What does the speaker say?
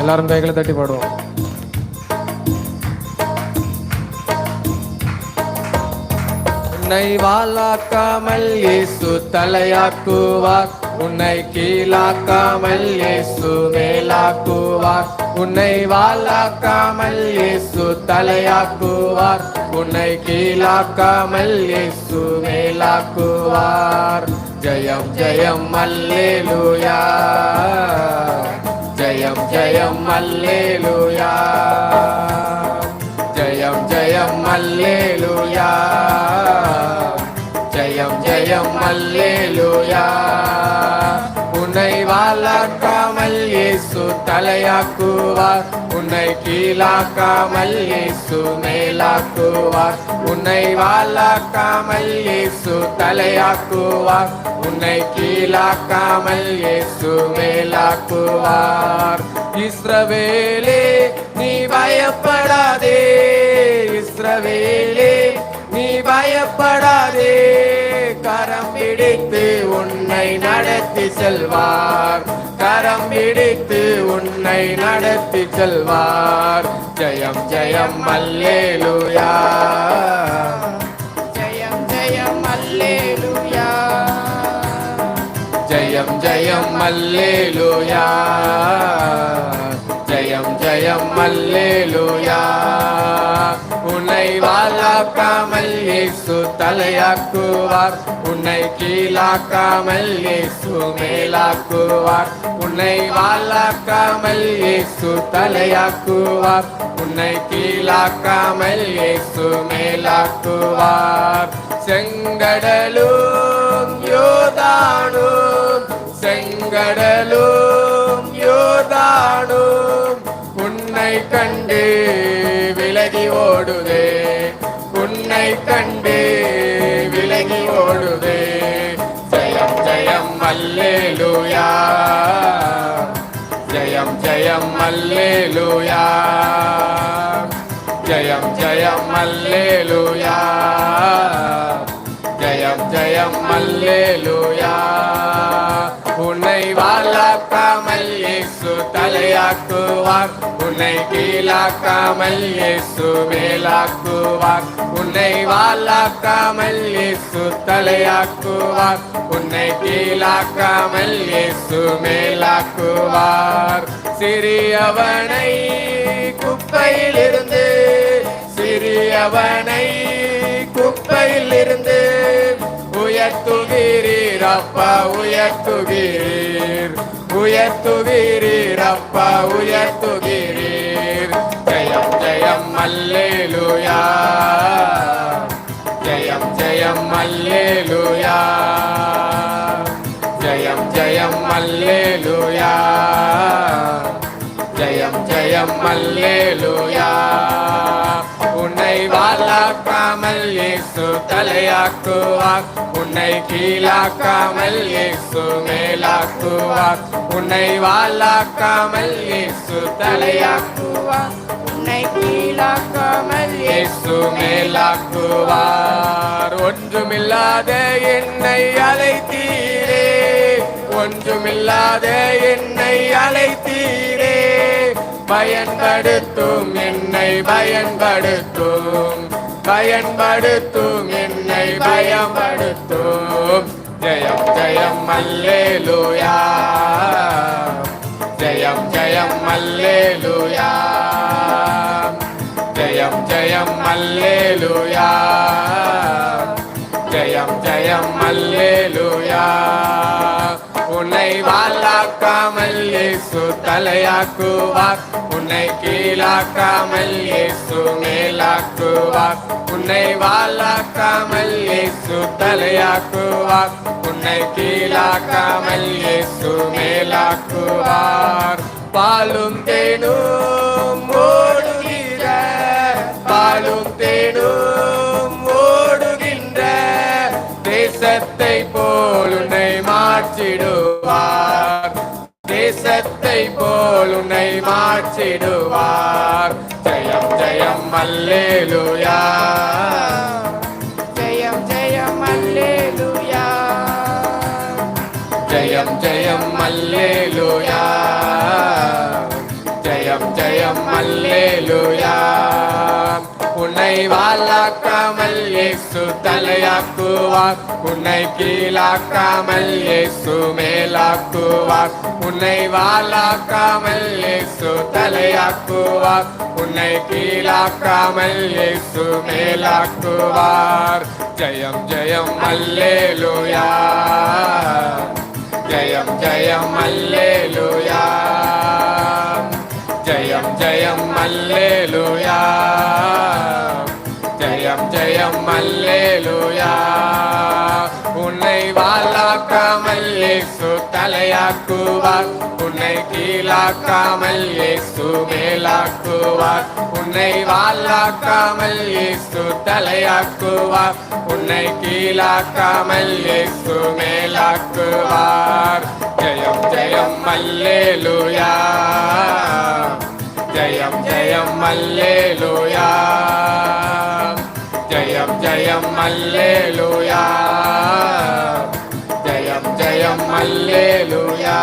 எல்லாரும் கைகளை தட்டி பாடுவோம். உன்னை வாழாக்காமல் இயேசு தலையாக்குவார். உன்னை கீழாக்காமல் இயேசு மேலாக்குவார். உன்னை வாழாக்காமல் இயேசு தலையாக்குவார். உன்னை கீழாக்காமல் இயேசு மேலாக்குவார். ஜெயம் ஜெயம் அல்லேலூயா. அல்லேலூயா ஜெயம் ஜெயம் அல்லேலூயா ஜெயம் ஜெயம் அல்லேலூயா உன்னை வாழாக்காமல் இயேசு தலையாக்குவார். உன்னை கீழாக்காமல் இயேசு மேலாக்குவார். உன்னை வாழாக்காமல் இயேசு தலையாக்குவார். உன்னை கீழாக்காமல் இயேசு மேலாக்குவார். இஸ்ரவேலே நீ பயப்படாதே. இஸ்ரவேலே நீ பயப்படாதே. கரம் பிடித்து உன்னை நடத்தி செல்வார். கரம் பிடித்து உன்னை நடத்தி செல்வார். ஜெயம் ஜெயம் அல்லேலூயா. ஜெயம் ஜெயம் அல்லேலூயா. ஜெயம் ஜெயம் அல்லேலூயா. உன்னை வாழாக்காமல் இயேசு தலையாக்குவார். உன்னை கீழாக்காமல் இயேசு மேலாக்குவார். உன்னை வாழாக்காமல் இயேசு தலையாக்குவார். உன்னை கீழாக்காமல் இயேசு மேலாக்குவார். செங்க கடலும் யோர்தானும் உன்னை கண்டு விலகி ஓடுதே. உன்னை கண்டு விலகி ஓடுதே. ஜெயம் ஜெயம் அல்லேலூயா. ஜெயம் ஜெயம் அல்லேலூயா. ஜெயம் ஜெயம் அல்லேலூயா. ஜெயம் ஜெயம் அல்லேலூயா. உன்னை வாழாக்காமல் இயேசு தலையாக்குவார். உன்னை கீழாக்காமல் இயேசு மேலாக்குவார். உன்னை வாழாக்காமல் இயேசு தலையாக்குவார். உன்னை கீழாக்காமல் இயேசு மேலாக்குவார். சிறியவனை குப்பையிலிருந்து சிறியவனை குப்பையிலிருந்து உயர்த்துகிறீர். அப்பா உயர்த்துகிறீர் உயர்த்துகிறீர் அப்பா உயர்த்துகிறீர் ஜெயம் ஜெயம் அல்லேலூயா ஜெயம் ஜெயம் அல்லேலூயா ஜெயம் ஜெயம் அல்லேலூயா ஜெயம் ஜெயம் அல்லேலூயா உன்னை வாழாக்காமல் இயேசு தலையாக்குவார். உன்னை கீழாக்காமல் இயேசு மேலாக்குவார். உன்னை வாழாக்காமல் இயேசு தலையாக்குவார். உன்னை கீழாக்காமல் இயேசு மேலாக்குவார். ஒன்றுமில்லாத என்னை அழைத்தீரே. ஒன்றுமில்லாத என்னை அழைத்தீரே. பயன்படுத்தும் என்னை பயன்படுத்தும். பயன்படுத்தும் என்னை பயன்படுத்தும். ஜெயம் ஜெயம் அல்லேலூயா. ஜெயம் ஜெயம் அல்லேலூயா. ஜெயம் ஜெயம் அல்லேலூயா. ஜெயம் ஜெயம் அல்லேலூயா. உன்னை வாழாக்காமல் இயேசு தலையாக்குவார். உன்னை கீழாக்காமல் இயேசு மேலாக்குவார். உன்னை வாழாக்காமல் இயேசு தலையாக்குவார். உன்னை கீழாக்காமல் இயேசு மேலாக்குவார். பாலும் தேனும் ஓடுகிற பாலும் தேனும் ஓடுகின்ற தேசத்தை போல் உன்னை மாற்றிடுவார் தேசத்தை போல் உன்னை மாற்றிடுவார் ஜெயம் ஜெயம் அல்லேலூயா ஜெயம் ஜெயம் அல்லேலூயா ஜெயம் ஜெயம் அல்லேலூயா ஜெயம் ஜெயம் அல்லேலூயா உன்னை வாழாக்காமல் இயேசு தலையாக்குவார் உன்னை கீழாக்காமல் இயேசு மேலாக்குவார் உன்னை வாழாக்காமல் இயேசு தலையாக்குவார் உன்னை கீழாக்காமல் இயேசு மேலாக்குவார் ஜெயம் ஜெயம் அல்லேலூயா ஜெயம் ஜெயம் அல்லேலூயா ஜெயம் ஜெயம் அல்லேலூயா ஜெயம் ஜெயம் அல்லேலூயா. உன்னை வாழாக்காமல் இயேசு தலையாக்குவார். உன்னை கீழாக்காமல் இயேசு மேலாக்குவார். உன்னை வாழாக்காமல் இயேசு தலையாக்குவார். உன்னை கீழாக்காமல் இயேசு மேலாக்குவார். ஜெயம் ஜெயம் அல்லேலூயா. ஜெயம் ஜெயம் அல்லேலூயா. జయం మల్లేలుయా జయం జయం మల్లేలుయా